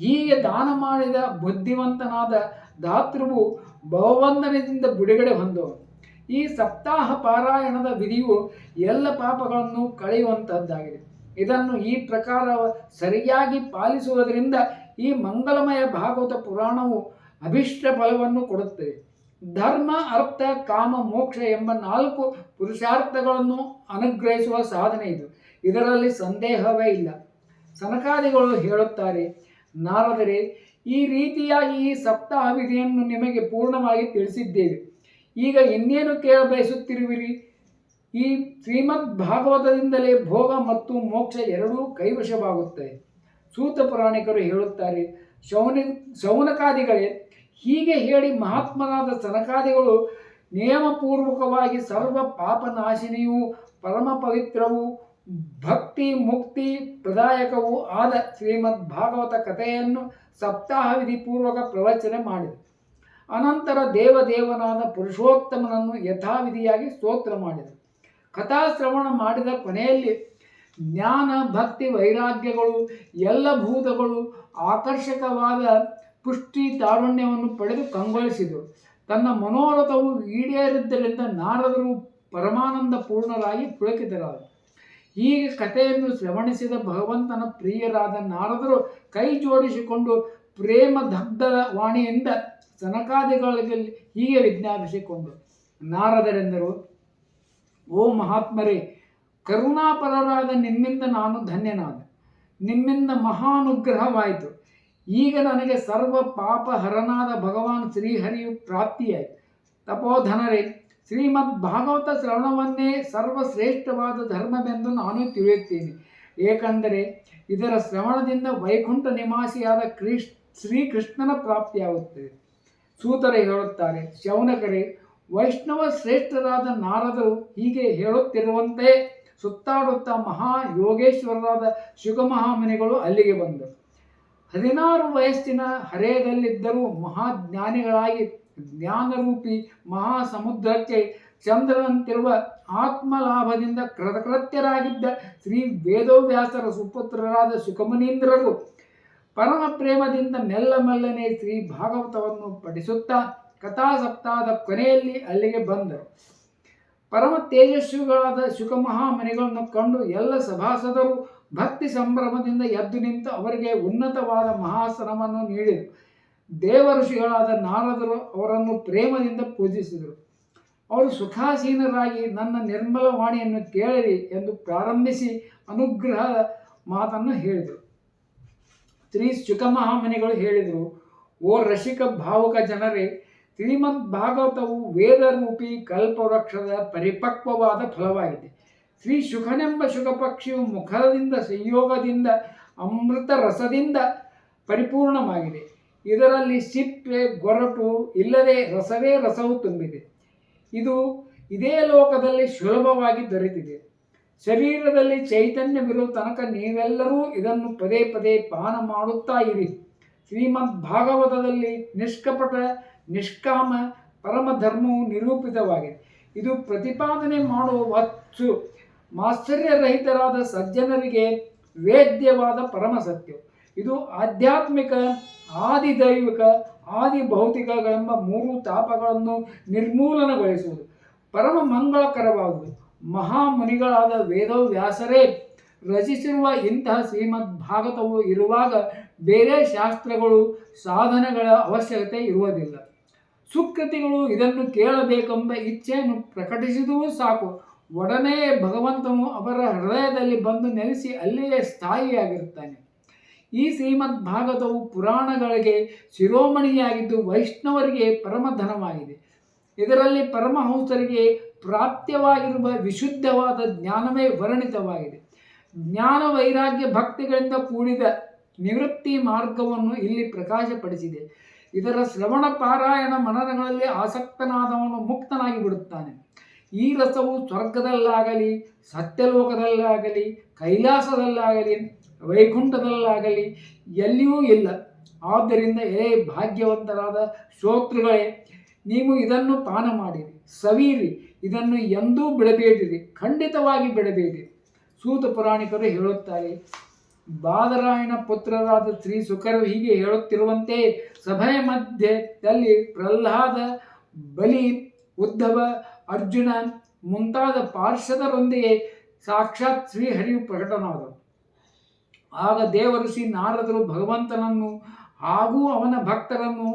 ಹೀಗೆ ದಾನ ಮಾಡಿದ ಬುದ್ಧಿವಂತನಾದ ಧಾತೃವು ಭವವಂದನದಿಂದ ಬಿಡುಗಡೆ ಹೊಂದುವನು. ಈ ಸಪ್ತಾಹ ಪಾರಾಯಣದ ವಿಧಿಯು ಎಲ್ಲ ಪಾಪಗಳನ್ನು ಕಳೆಯುವಂತಹದ್ದಾಗಿದೆ. ಇದನ್ನು ಈ ಪ್ರಕಾರ ಸರಿಯಾಗಿ ಪಾಲಿಸುವುದರಿಂದ ಈ ಮಂಗಲಮಯ ಭಾಗವತ ಪುರಾಣವು ಅಭಿಷ್ಟ ಫಲವನ್ನು ಕೊಡುತ್ತದೆ ಧರ್ಮ, ಅರ್ಥ, ಕಾಮ, ಮೋಕ್ಷ ಎಂಬ ನಾಲ್ಕು ಪುರುಷಾರ್ಥಗಳನ್ನು ಅನುಗ್ರಹಿಸುವ ಸಾಧನೆ ಇದು. ಇದರಲ್ಲಿ ಸಂದೇಹವೇ ಇಲ್ಲ. ಸನಕಾದಿಗಳು ಹೇಳುತ್ತಾರೆ, ನಾರದರೆ, ಈ ರೀತಿಯಾಗಿ ಈ ಸಪ್ತಾಹ ವಿಧಿಯನ್ನು ನಿಮಗೆ ಪೂರ್ಣವಾಗಿ ತಿಳಿಸಿದ್ದೇವೆ. ಈಗ ಇನ್ನೇನು ಕೇಳಬಯಸುತ್ತಿರುವಿರಿ ಈ ಶ್ರೀಮದ್ ಭಾಗವತದಿಂದಲೇ ಭೋಗ ಮತ್ತು ಮೋಕ್ಷ ಎರಡೂ ಕೈವಶವಾಗುತ್ತೆ. ಸೂತ ಪುರಾಣಿಕರು ಹೇಳುತ್ತಾರೆ, ಶೌನ, ಶೌನಕಾದಿಗಳೇ, ಹೀಗೆ ಹೇಳಿ ಮಹಾತ್ಮನಾದ ಸನಕಾದಿಗಳು ನಿಯಮಪೂರ್ವಕವಾಗಿ ಸರ್ವ ಪಾಪನಾಶಿನಿಯೂ, ಪರಮ ಪವಿತ್ರವೂ, ಭಕ್ತಿ ಮುಕ್ತಿ ಪ್ರದಾಯಕವೂ ಆದ ಶ್ರೀಮದ್ ಭಾಗವತ ಕಥೆಯನ್ನು ಸಪ್ತಾಹ ಪೂರ್ವಕ ಪ್ರವಚನ ಮಾಡಿದೆ. ಅನಂತರ ದೇವದೇವನಾದ ಪುರುಷೋತ್ತಮನನ್ನು ಯಥಾವಿಧಿಯಾಗಿ ಸ್ತೋತ್ರ ಮಾಡಿದರು. ಕಥಾಶ್ರವಣ ಮಾಡಿದ ಕೊನೆಯಲ್ಲಿ ಜ್ಞಾನ, ಭಕ್ತಿ, ವೈರಾಗ್ಯಗಳು, ಎಲ್ಲ ಭೂತಗಳು ಆಕರ್ಷಕವಾದ ಪುಷ್ಟಿ ತಾರುಣ್ಯವನ್ನು ಪಡೆದು ಕಂಗೊಳಿಸಿದರು. ತನ್ನ ಮನೋರಥವು ಈಡೇರಿದ್ದರಿಂದ ನಾರದರು ಪರಮಾನಂದ ಪೂರ್ಣರಾಗಿ ಪುಳಕಿತರಾದರು ಹೀಗೆ ಕಥೆಯನ್ನು ಶ್ರವಣಿಸಿದ ಭಗವಂತನ ಪ್ರಿಯರಾದ ನಾರದರು ಕೈ ಜೋಡಿಸಿಕೊಂಡು ಪ್ರೇಮ ದಗ್ಧದ ವಾಣಿಯಿಂದ ಸನಕಾದಿಗಳಿಗೆ ಹೀಗೆ ವಿಜ್ಞಾಪಿಸಿಕೊಂಡು ನಾರದರೆಂದರು, ಓ ಮಹಾತ್ಮರೇ, ಕರುಣಾಪರರಾದ ನಿಮ್ಮಿಂದ ನಾನು ಧನ್ಯನಾದ. ನಿಮ್ಮಿಂದ ಮಹಾನುಗ್ರಹವಾಯಿತು. ಈಗ ನನಗೆ ಸರ್ವ ಪಾಪ ಹರನಾದ ಭಗವಾನ್ ಶ್ರೀಹರಿಯು ಪ್ರಾಪ್ತಿಯಾಯಿತು. ತಪೋಧನರೇ, ಶ್ರೀಮದ್ ಭಾಗವತ ಶ್ರವಣವನ್ನೇ ಸರ್ವಶ್ರೇಷ್ಠವಾದ ಧರ್ಮವೆಂದು ನಾನು ತಿಳಿಯುತ್ತೇನೆ. ಏಕೆಂದರೆ, ಇದರ ಶ್ರವಣದಿಂದ ವೈಕುಂಠ ನಿವಾಸಿಯಾದ ಕ್ರಿಶ್ ಶ್ರೀಕೃಷ್ಣನ ಪ್ರಾಪ್ತಿಯಾಗುತ್ತದೆ. ಸೂತರೆ ಹೇಳುತ್ತಾರೆ, ಶೌನಕರೇ, ವೈಷ್ಣವ ಶ್ರೇಷ್ಠರಾದ ನಾರದರು ಹೀಗೆ ಹೇಳುತ್ತಿರುವಂತೆ ಸುತ್ತಾಡುತ್ತಾ ಮಹಾ ಯೋಗೇಶ್ವರರಾದ ಶುಗಮಹಾಮುನಿಗಳು ಅಲ್ಲಿಗೆ ಬಂದರು. ಹದಿನಾರು ವಯಸ್ಸಿನ ಹರೆಯದಲ್ಲಿದ್ದರೂ ಮಹಾಜ್ಞಾನಿಗಳಾಗಿ ಜ್ಞಾನರೂಪಿ ಮಹಾಸಮುದ್ರಕ್ಕೆ ಚಂದ್ರನಂತಿರುವ ಆತ್ಮಲಾಭದಿಂದ ಕೃತಕೃತ್ಯರಾಗಿದ್ದ ಶ್ರೀ ವೇದವ್ಯಾಸರ ಸುಪುತ್ರರಾದ ಸುಖಮುನೀಂದ್ರರು ಪರಮ ಪ್ರೇಮದಿಂದ ಮೆಲ್ಲ ಮೆಲ್ಲನೆ ಶ್ರೀ ಭಾಗವತವನ್ನು ಪಠಿಸುತ್ತಾ ಕಥಾಸಪ್ತಾಹದ ಕೊನೆಯಲ್ಲಿ ಅಲ್ಲಿಗೆ ಬಂದರು. ಪರಮ ತೇಜಸ್ವಿಗಳಾದ ಶುಕಮಹಾಮನಿಗಳನ್ನು ಕಂಡು ಎಲ್ಲ ಸಭಾಸದರು. ಭಕ್ತಿ ಸಂಭ್ರಮದಿಂದ ಎದ್ದು ನಿಂತು ಅವರಿಗೆ ಉನ್ನತವಾದ ಮಹಾಸನವನ್ನು ನೀಡಿದರು. ದೇವ ಋಷಿಗಳಾದ ನಾರದರು ಅವರನ್ನು ಪ್ರೇಮದಿಂದ ಪೂಜಿಸಿದರು. ಅವರು ಸುಖಾಸೀನರಾಗಿ ನನ್ನ ನಿರ್ಮಲ ವಾಣಿಯನ್ನು ಕೇಳಿರಿ ಎಂದು ಪ್ರಾರಂಭಿಸಿ ಅನುಗ್ರಹ ಮಾತನ್ನು ಹೇಳಿದರು. ಶ್ರೀ ಶುಕಮಹಾಮನಿಗಳು ಹೇಳಿದರು, ಓ ರಸಿಕ ಭಾವುಕ ಜನರೇ, ಶ್ರೀಮದ್ ಭಾಗವತವು ವೇದರೂಪಿ ಕಲ್ಪವೃಕ್ಷದ ಪರಿಪಕ್ವವಾದ ಫಲವಾಗಿದೆ. ಶ್ರೀ ಶುಖನೆಂಬ ಶುಕಪಕ್ಷಿಯು ಮುಖದಿಂದ, ಸಂಯೋಗದಿಂದ ಅಮೃತ ರಸದಿಂದ ಪರಿಪೂರ್ಣವಾಗಿದೆ. ಇದರಲ್ಲಿ ಸಿಪ್ಪೆ, ಗೊರಟು, ಇಲ್ಲದೆ ರಸವೇ ರಸವು ತುಂಬಿದೆ. ಇದು ಇದೇ ಲೋಕದಲ್ಲಿ ಸುಲಭವಾಗಿ ದೊರೆತಿದೆ. ಶರೀರದಲ್ಲಿ ಚೈತನ್ಯವಿರುವ ತನಕ ನೀವೆಲ್ಲರೂ ಇದನ್ನು ಪದೇ ಪದೇ ಪಾನ ಮಾಡುತ್ತಾ ಇರಿ. ಶ್ರೀಮದ್ ಭಾಗವತದಲ್ಲಿ ನಿಷ್ಕಪಟ, ನಿಷ್ಕಾಮ ಪರಮಧರ್ಮವು ನಿರೂಪಿತವಾಗಿದೆ. ಇದು ಪ್ರತಿಪಾದನೆ ಮಾಡುವ ವಸ್ತು ಮಾಶ್ಚರ್ಯರಹಿತರಾದ ಸಜ್ಜನರಿಗೆ ವೇದ್ಯವಾದ ಪರಮ ಸತ್ಯ. ಇದು ಆಧ್ಯಾತ್ಮಿಕ, ಆದಿದೈವಿಕ ಆದಿ ಭೌತಿಕಗಳೆಂಬ ಮೂರು ತಾಪಗಳನ್ನು ನಿರ್ಮೂಲನಗೊಳಿಸುವುದು. ಪರಮ ಮಂಗಳಕರವಾದುದು ಮಹಾಮುನಿಗಳಾದ ವೇದವ್ಯಾಸರೇ, ರಚಿಸಿರುವ ಇಂತಹ ಶ್ರೀಮದ್ ಭಾಗವತವು ಇರುವಾಗ ಬೇರೆ ಶಾಸ್ತ್ರಗಳು ಸಾಧನಗಳ ಅವಶ್ಯಕತೆ ಇರುವುದಿಲ್ಲ. ಸುಕೃತಿಗಳು ಇದನ್ನು ಕೇಳಬೇಕೆಂಬ ಇಚ್ಛೆಯನ್ನು ಪ್ರಕಟಿಸಿದೂ ಸಾಕು. ಒಡನೆ ಭಗವಂತನು ಅವರ ಹೃದಯದಲ್ಲಿ ಬಂದು ನೆಲೆಸಿ ಅಲ್ಲಿಯೇ ಸ್ಥಾಯಿಯಾಗಿರುತ್ತಾನೆ. ಈ ಶ್ರೀಮದ್ ಭಾಗವತವು ಪುರಾಣಗಳಿಗೆ ಶಿರೋಮಣಿಯಾಗಿದ್ದು ವೈಷ್ಣವರಿಗೆ ಪರಮಧನವಾಗಿದೆ. ಇದರಲ್ಲಿ ಪರಮಹಂಸರಿಗೆ ಪ್ರಾಪ್ಯವಾಗಿರುವ ವಿಶುದ್ಧವಾದ ಜ್ಞಾನವೇ ವರ್ಣಿತವಾಗಿದೆ. ಜ್ಞಾನ ವೈರಾಗ್ಯ ಭಕ್ತಿಗಳಿಂದ ಕೂಡಿದ ನಿವೃತ್ತಿ ಮಾರ್ಗವನ್ನು ಇಲ್ಲಿ ಪ್ರಕಾಶಪಡಿಸಿದೆ. ಇದರ ಶ್ರವಣ ಪಾರಾಯಣ ಮನನಗಳಲ್ಲಿ ಆಸಕ್ತನಾದವನು ಮುಕ್ತನಾಗಿ ಬಿಡುತ್ತಾನೆ. ಈ ರಸವು ಸ್ವರ್ಗದಲ್ಲಾಗಲಿ, ಸತ್ಯಲೋಕದಲ್ಲಾಗಲಿ, ಕೈಲಾಸದಲ್ಲಾಗಲಿ, ವೈಕುಂಠದಲ್ಲಾಗಲಿ ಎಲ್ಲಿಯೂ ಇಲ್ಲ. ಆದ್ದರಿಂದ, ಏ ಭಾಗ್ಯವಂತರಾದ ಶ್ರೋತೃಗಳೇ, ನೀವು ಇದನ್ನು ಪಾನ ಮಾಡಿರಿ ಸವೀರಿ ಇದನ್ನು ಎಂದೂ ಬಿಡಬೇಡಿರಿ ಖಂಡಿತವಾಗಿ ಬಿಡಬೇಡಿ ಸೂತ ಪುರಾಣಿಕರು ಹೇಳುತ್ತಾರೆ ಬಾದರಾಯಣ ಪುತ್ರರಾದ ಶ್ರೀ ಸುಖರು ಹೀಗೆ ಹೇಳುತ್ತಿರುವಂತೆ ಸಭೆಯ ಮಧ್ಯದಲ್ಲಿ ಪ್ರಹ್ಲಾದ ಬಲಿ ಉದ್ಧವ ಅರ್ಜುನ ಮುಂತಾದ ಪಾರ್ಷದರೊಂದಿಗೆ ಸಾಕ್ಷಾತ್ ಶ್ರೀಹರಿಯು ಪ್ರಕಟನಾದರು ಆಗ ದೇವಋಷಿ ನಾರದರು ಭಗವಂತನನ್ನು ಹಾಗೂ ಅವನ ಭಕ್ತರನ್ನು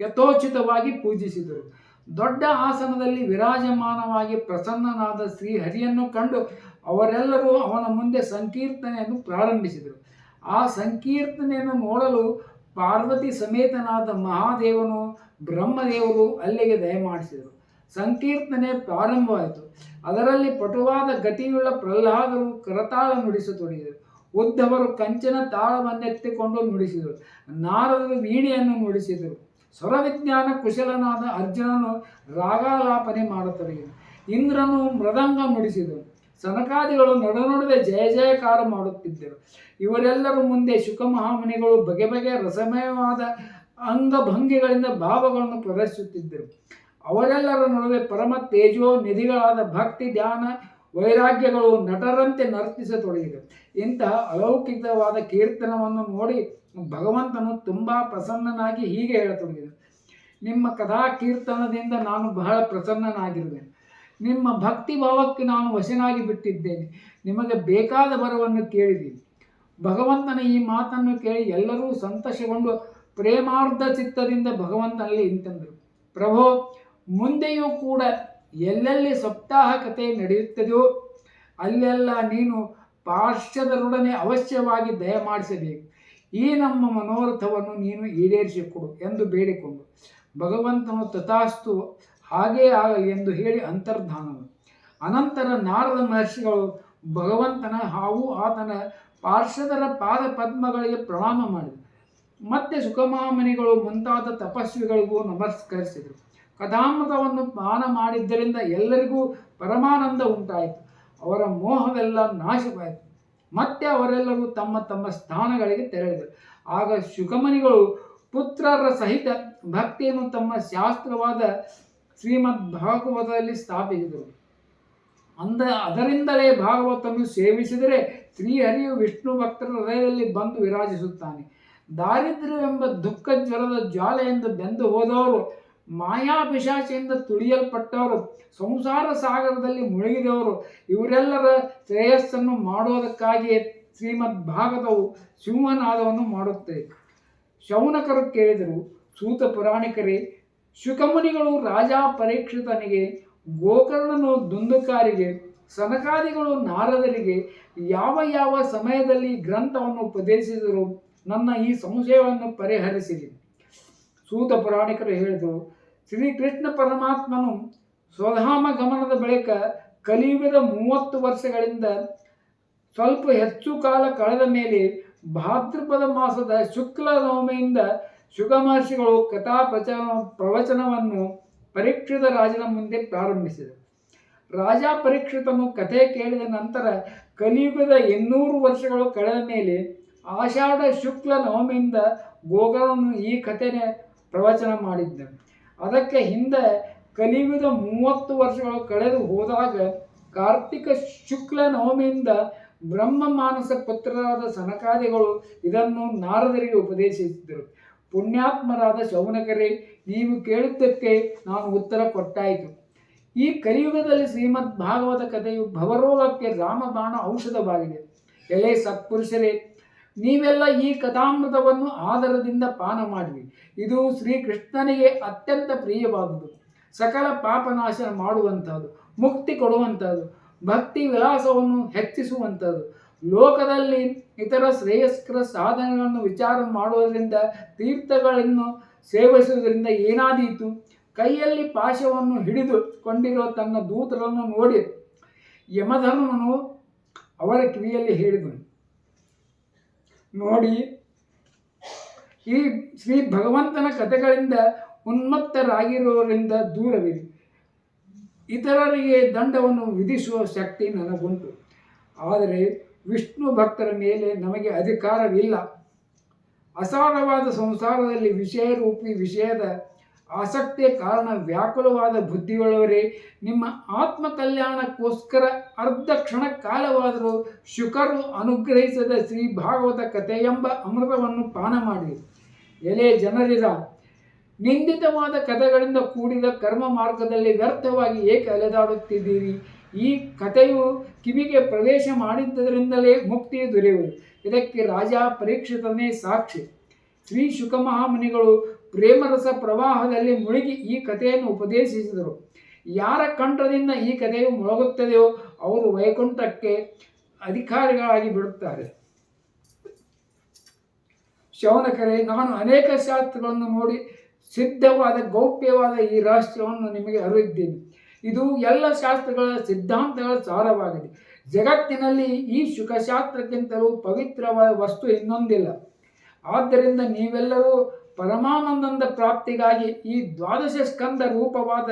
ಯಥೋಚಿತವಾಗಿ ಪೂಜಿಸಿದರು. ದೊಡ್ಡ ಆಸನದಲ್ಲಿ ವಿರಾಜಮಾನವಾಗಿ ಪ್ರಸನ್ನನಾದ ಶ್ರೀಹರಿಯನ್ನು ಕಂಡು ಅವರೆಲ್ಲರೂ ಅವನ ಮುಂದೆ ಸಂಕೀರ್ತನೆಯನ್ನು ಪ್ರಾರಂಭಿಸಿದರು. ಆ ಸಂಕೀರ್ತನೆಯನ್ನು ನೋಡಲು ಪಾರ್ವತಿ ಸಮೇತನಾದ ಮಹಾದೇವನು ಬ್ರಹ್ಮದೇವರು ಅಲ್ಲಿಗೆ ದಯಮಾಡಿಸಿದರು ಸಂಕೀರ್ತನೆ ಪ್ರಾರಂಭವಾಯಿತು. ಅದರಲ್ಲಿ ಪಟುವಾದ ಗತಿಯುಳ್ಳ ಪ್ರಹ್ಲಾದರು ಕರತಾಳ ನುಡಿಸತೊಡಗಿದರು. ಉದ್ದವರು ಕಂಚಿನ ತಾಳವನ್ನೆತ್ತಿಕೊಂಡು ನುಡಿಸಿದರು. ನಾರದರು ವೀಣೆಯನ್ನು ನುಡಿಸಿದರು. ಸ್ವರವಿಜ್ಞಾನ ಕುಶಲನಾದ ಅರ್ಜುನನು ರಾಗಾಲಾಪನೆ ಮಾಡತೊಡಗಿದನು ಇಂದ್ರನು ಮೃದಂಗ ನುಡಿಸಿದನು ಸನಕಾದಿಗಳು ನಡುನಡುವೆ ಜಯ ಜಯಕಾರ ಮಾಡುತ್ತಿದ್ದರು. ಇವರೆಲ್ಲರ ಮುಂದೆ ಶುಕಮಹಾಮುನಿಗಳು ಬಗೆ ಬಗೆಯ ರಸಮಯವಾದ ಅಂಗಭಂಗಿಗಳಿಂದ ಭಾವಗಳನ್ನು ಪ್ರದರ್ಶಿಸುತ್ತಿದ್ದರು. ಅವರೆಲ್ಲರ ನಡುವೆ ಪರಮ ತೇಜೋ ನಿಧಿಗಳಾದ ಭಕ್ತಿ, ಧ್ಯಾನ, ವೈರಾಗ್ಯಗಳು ನಟರಂತೆ ನರ್ತಿಸತೊಡಗಿದರು ಇಂತಹ ಅಲೌಕಿಕವಾದ ಕೀರ್ತನವನ್ನು ನೋಡಿ ಭಗವಂತನು ತುಂಬ ಪ್ರಸನ್ನನಾಗಿ ಹೀಗೆ ಹೇಳತೊಡಗಿದನು ನಿಮ್ಮ ಕಥಾ ಕೀರ್ತನದಿಂದ ನಾನು ಬಹಳ ಪ್ರಸನ್ನನಾಗಿರುವೆ. ನಿಮ್ಮ ಭಕ್ತಿ ಭಾವಕ್ಕೆ ನಾನು ವಶನಾಗಿ ಬಿಟ್ಟಿದ್ದೇನೆ. ನಿಮಗೆ ಬೇಕಾದ ವರವನ್ನು ಕೇಳಿದ್ದೀನಿ ಭಗವಂತನ ಈ ಮಾತನ್ನು ಕೇಳಿ ಎಲ್ಲರೂ ಸಂತೋಷಗೊಂಡು ಪ್ರೇಮಾರ್ಧ ಚಿತ್ತದಿಂದ ಭಗವಂತನಲ್ಲಿ ಇಂತಂದರು. ಪ್ರಭೋ, ಮುಂದೆಯೂ ಕೂಡ ಎಲ್ಲೆಲ್ಲಿ ಸಪ್ತಾಹ ಕಥೆ ನಡೆಯುತ್ತದೆಯೋ ಅಲ್ಲೆಲ್ಲ ನೀನು ಪಾರ್ಶ್ವದರೊಡನೆ ಅವಶ್ಯವಾಗಿ ದಯಮಾಡಿಸಬೇಕು. ಈ ನಮ್ಮ ಮನೋರಥವನ್ನು ನೀನು ಈಡೇರಿಸಿಕೊಡು ಎಂದು ಬೇಡಿಕೊಂಡು ಭಗವಂತನು ತಥಾಸ್ತು ಹಾಗೇ ಆಗಲಿ ಎಂದು ಹೇಳಿ ಅಂತರ್ಧಾನವು ಅನಂತರ ನಾರದ ಮಹರ್ಷಿಗಳು ಭಗವಂತನ ಹಾಗೂ ಆತನ ಪಾರ್ಶ್ವದರ ಪಾದ ಪದ್ಮಗಳಿಗೆ ಪ್ರಣಾಮ ಮಾಡಿದರು. ಮತ್ತೆ ಸುಖಮಾಮನಿಗಳು ಮುಂತಾದ ತಪಸ್ವಿಗಳಿಗೂ ನಮಸ್ಕರಿಸಿದರು. ಕಥಾಮೃತವನ್ನು ಪಾನ ಮಾಡಿದ್ದರಿಂದ ಎಲ್ಲರಿಗೂ ಪರಮಾನಂದ ಉಂಟಾಯಿತು. ಅವರ ಮೋಹವೆಲ್ಲ ನಾಶವಾಯಿತು. ಮತ್ತೆ ಅವರೆಲ್ಲರೂ ತಮ್ಮ ತಮ್ಮ ಸ್ಥಾನಗಳಿಗೆ ತೆರಳಿದರು. ಆಗ ಶುಕಮನಿಗಳು ಪುತ್ರರ ಸಹಿತ ಭಕ್ತಿಯನ್ನು ತಮ್ಮ ಶಾಸ್ತ್ರವಾದ ಶ್ರೀಮದ್ ಭಾಗವತದಲ್ಲಿ ಸ್ಥಾಪಿಸಿದರು. ಅಂದ ಅದರಿಂದಲೇ ಭಾಗವತನ್ನು ಸೇವಿಸಿದರೆ ಶ್ರೀಹರಿಯು ವಿಷ್ಣು ಭಕ್ತರ ಹೃದಯದಲ್ಲಿ ಬಂದು ವಿರಾಜಿಸುತ್ತಾನೆ. ದಾರಿದ್ರ್ಯವೆಂಬ ದುಃಖ ಜ್ವರದ ಜ್ವಾಲೆಯಿಂದ ಬೆಂದು ಹೋದವರು ಮಾಯಾ ತುಳಿಯಲ್ಪಟ್ಟವರು, ಸಂಸಾರ ಸಾಗರದಲ್ಲಿ ಮುಳುಗಿದವರು, ಇವರೆಲ್ಲರ ಶ್ರೇಯಸ್ಸನ್ನು ಮಾಡೋದಕ್ಕಾಗಿಯೇ ಶ್ರೀಮದ್ ಭಾಗವತವು ಸಿಂಹನಾದವನ್ನು ಮಾಡುತ್ತೆ. ಶೌನಕರು ಕೇಳಿದರು, ಸೂತ ಪುರಾಣಿಕರೇ, ಶುಕಮುನಿಗಳು ರಾಜ ಪರೀಕ್ಷಿತನಿಗೆ, ಗೋಕರ್ಣನು ದುಂದುಕಾರಿಗೆ, ಸನಕಾದಿಗಳು ನಾರದರಿಗೆ ಯಾವ ಯಾವ ಸಮಯದಲ್ಲಿ ಗ್ರಂಥವನ್ನು ಉಪದೇಶಿಸಿದರು ನನ್ನ ಈ ಸಂಶಯವನ್ನು ಪರಿಹರಿಸಿರಿ. ಸೂತ ಪುರಾಣಿಕರು ಹೇಳಿದರು ಶ್ರೀಕೃಷ್ಣ ಪರಮಾತ್ಮನು ಸ್ವಧಾಮ ಗಮನದ ಬಳಿಕ ಕಲಿಯುಗದ ಮೂವತ್ತು ವರ್ಷಗಳಿಂದ ಸ್ವಲ್ಪ ಹೆಚ್ಚು ಕಾಲ ಕಳೆದ ಮೇಲೆ ಭಾದ್ರಪದ ಮಾಸದ ಶುಕ್ಲ ನವಮಿಯಿಂದ ಶುಕ ಮಹರ್ಷಿಗಳು ಕಥಾ ಪ್ರಚ ಪ್ರವಚನವನ್ನು ಪರೀಕ್ಷಿತ ರಾಜನ ಮುಂದೆ ಪ್ರಾರಂಭಿಸಿದರು. ರಾಜ ಪರೀಕ್ಷಿತನು ಕಥೆ ಕೇಳಿದ ನಂತರ ಕಲಿಯುಗದ ಎನ್ನೂರು ವರ್ಷಗಳು ಕಳೆದ ಮೇಲೆ ಆಷಾಢ ಶುಕ್ಲ ನವಮಿಯಿಂದ ಗೋಕರ್ಣನು ಈ ಕಥೆನೇ ಪ್ರವಚನ ಮಾಡಿದ್ದನು. ಅದಕ್ಕೆ ಹಿಂದೆ ಕಲಿಯುಗದ ಮೂವತ್ತು ವರ್ಷಗಳು ಕಳೆದು ಹೋದಾಗ ಕಾರ್ತಿಕ ಶುಕ್ಲ ನವಮಿಯಿಂದ ಬ್ರಹ್ಮ ಮಾನಸ ಪುತ್ರರಾದ ಸನಕಾದಿಗಳು ಇದನ್ನು ನಾರದರಿಗೆ ಉಪದೇಶಿಸಿದರು. ಪುಣ್ಯಾತ್ಮರಾದ ಶೌನಕರೆ, ನೀವು ಕೇಳಿದ್ದಕ್ಕೆ ನಾನು ಉತ್ತರ ಕೊಟ್ಟಾಯಿತು. ಈ ಕಲಿಯುಗದಲ್ಲಿ ಶ್ರೀಮದ್ ಭಾಗವತ ಕಥೆಯು ಭವರೋಗಕ್ಕೆ ರಾಮಬಾಣ ಔಷಧವಾಗಿದೆ. ಎಲೆ ಸತ್ಪುರುಷರೇ ನೀವೆಲ್ಲ ಈ ಕಥಾಮೃತವನ್ನು ಆದರದಿಂದ ಪಾನ ಮಾಡಿರಿ. ಇದು ಶ್ರೀಕೃಷ್ಣನಿಗೆ ಅತ್ಯಂತ ಪ್ರಿಯವಾದುದು. ಸಕಲ ಪಾಪನಾಶನ ಮಾಡುವಂಥದ್ದು, ಮುಕ್ತಿ ಕೊಡುವಂಥದ್ದು, ಭಕ್ತಿ ವಿಲಾಸವನ್ನು ಹೆಚ್ಚಿಸುವಂಥದ್ದು. ಲೋಕದಲ್ಲಿ ಇತರ ಶ್ರೇಯಸ್ಕರ ಸಾಧನೆಗಳನ್ನು ವಿಚಾರ ಮಾಡುವುದರಿಂದ, ತೀರ್ಥಗಳನ್ನು ಸೇವಿಸುವುದರಿಂದ ಏನಾದೀತು? ಕೈಯಲ್ಲಿ ಪಾಶವನ್ನು ಹಿಡಿದು ಕೊಂಡಿರೋ ತನ್ನ ದೂತರನ್ನು ನೋಡಿ ಯಮಧರ್ಮನು ಅವರ ಕಿವಿಯಲ್ಲಿ ಹೇಳಿದನು. ನೋಡಿ. ಈ ಶ್ರೀ ಭಗವಂತನ ಕಥೆಗಳಿಂದ ಉನ್ಮತ್ತರಾಗಿರುವವರಿಂದ ದೂರವಿರಿ. ಇತರರಿಗೆ ದಂಡವನ್ನು ವಿಧಿಸುವ ಶಕ್ತಿ ನನಗುಂಟು. ಆದರೆ ವಿಷ್ಣು ಭಕ್ತರ ಮೇಲೆ ನಮಗೆ ಅಧಿಕಾರವಿಲ್ಲ. ಅಸಾರವಾದ ಸಂಸಾರದಲ್ಲಿ ವಿಷಯರೂಪಿ ವಿಷಯದ ಆಸಕ್ತಿಯ ಕಾರಣ ವ್ಯಾಕುಲವಾದ ಬುದ್ಧಿಯುಳ್ಳವರೇ, ನಿಮ್ಮ ಆತ್ಮ ಕಲ್ಯಾಣಕ್ಕೋಸ್ಕರ ಅರ್ಧ ಕ್ಷಣ ಕಾಲವಾದರೂ ಶುಕರು ಅನುಗ್ರಹಿಸದ ಶ್ರೀ ಭಾಗವತ ಕಥೆ ಎಂಬ ಅಮೃತವನ್ನು ಪಾನ ಮಾಡಿ ಎಲೆ ಜನರಿರ ನಿಂದಿತವಾದ ಕಥೆಗಳಿಂದ ಕೂಡಿದ ಕರ್ಮ ಮಾರ್ಗದಲ್ಲಿ ವ್ಯರ್ಥವಾಗಿ ಏಕೆ ಅಲೆದಾಡುತ್ತಿದ್ದೀರಿ? ಈ ಕಥೆಯು ಕಿವಿಗೆ ಪ್ರವೇಶ ಮಾಡಿದ್ದರಿಂದಲೇ ಮುಕ್ತಿ ದೊರೆಯುವುದು. ಇದಕ್ಕೆ ರಾಜ ಪರೀಕ್ಷಿತನೇ ಸಾಕ್ಷಿ. ಶ್ರೀ ಶುಕಮಹಾಮುನಿಗಳು ಪ್ರೇಮರಸ ಪ್ರವಾಹದಲ್ಲಿ ಮುಳುಗಿ ಈ ಕಥೆಯನ್ನು ಉಪದೇಶಿಸಿದರು. ಯಾರ ಕಂಠದಿಂದ ಈ ಕಥೆಯು ಮೊಳಗುತ್ತದೆಯೋ ಅವರು ವೈಕುಂಠಕ್ಕೆ ಅಧಿಕಾರಿಗಳಾಗಿ ಬಿಡುತ್ತಾರೆ ಶೌನಕರೇ, ನಾನು ಅನೇಕ ಶಾಸ್ತ್ರಗಳನ್ನು ನೋಡಿ ಸಿದ್ಧವಾದ, ಗೌಪ್ಯವಾದ ಈ ರಹಸ್ಯವನ್ನು ನಿಮಗೆ ಅರಿವಿದ್ದೇನೆ. ಇದು ಎಲ್ಲ ಶಾಸ್ತ್ರಗಳ ಸಿದ್ಧಾಂತಗಳ ಸಾರವಾಗಿದೆ. ಜಗತ್ತಿನಲ್ಲಿ ಈ ಶುಕಶಾಸ್ತ್ರಕ್ಕಿಂತಲೂ ಪವಿತ್ರವಾದ ವಸ್ತು ಇನ್ನೊಂದಿಲ್ಲ. ಆದ್ದರಿಂದ ನೀವೆಲ್ಲರೂ ಪರಮಾನಂದ ಪ್ರಾಪ್ತಿಗಾಗಿ ಈ ದ್ವಾದಶ ಸ್ಕಂದ ರೂಪವಾದ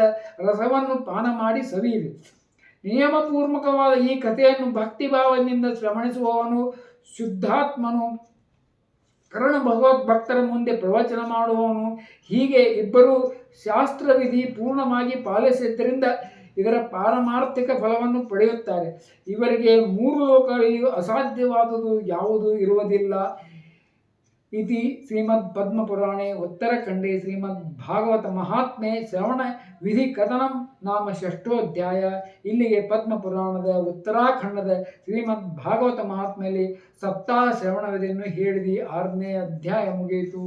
ರಸವನ್ನು ಪಾನ ಮಾಡಿ ಸವಿಯಿರಿ. ನಿಯಮಪೂರ್ವಕವಾದ ಈ ಕಥೆಯನ್ನು ಭಕ್ತಿಭಾವದಿಂದ ಶ್ರವಣಿಸುವವನು ಶುದ್ಧಾತ್ಮನು. ಕರ್ಣ ಭಗವದ್ ಭಕ್ತರ ಮುಂದೆ ಪ್ರವಚನ ಮಾಡುವವನು. ಹೀಗೆ ಇಬ್ಬರೂ ಶಾಸ್ತ್ರವಿಧಿ ಪೂರ್ಣವಾಗಿ ಪಾಲಿಸಿದ್ದರಿಂದ ಇದರ ಪಾರಮಾರ್ಥಿಕ ಫಲವನ್ನು ಪಡೆಯುತ್ತಾರೆ. ಇವರಿಗೆ ಮೂರು ಲೋಕಗಳಲ್ಲಿಯೂ ಅಸಾಧ್ಯವಾದುದು ಯಾವುದು ಇರುವುದಿಲ್ಲ. ಇತಿ ಶ್ರೀಮದ್ ಪದ್ಮಪುರಾಣೆ ಉತ್ತರಖಂಡೇ ಶ್ರೀಮದ್ ಭಾಗವತ ಮಹಾತ್ಮೆ ಶ್ರವಣ ವಿಧಿ ಕಥನಂ ನಾಮ ಷಷ್ಠೋಧ್ಯಾಯ ಇಲ್ಲಿಗೆ ಪದ್ಮಪುರಾಣದ ಉತ್ತರಾಖಂಡದ ಶ್ರೀಮದ್ ಭಾಗವತ ಮಹಾತ್ಮೆಯಲ್ಲಿ ಸಪ್ತಾಹ ಶ್ರವಣ ವಿಧಿಯನ್ನು ಹೇಳಿದಿ ಆರನೇ ಅಧ್ಯಾಯ ಮುಗಿಯಿತು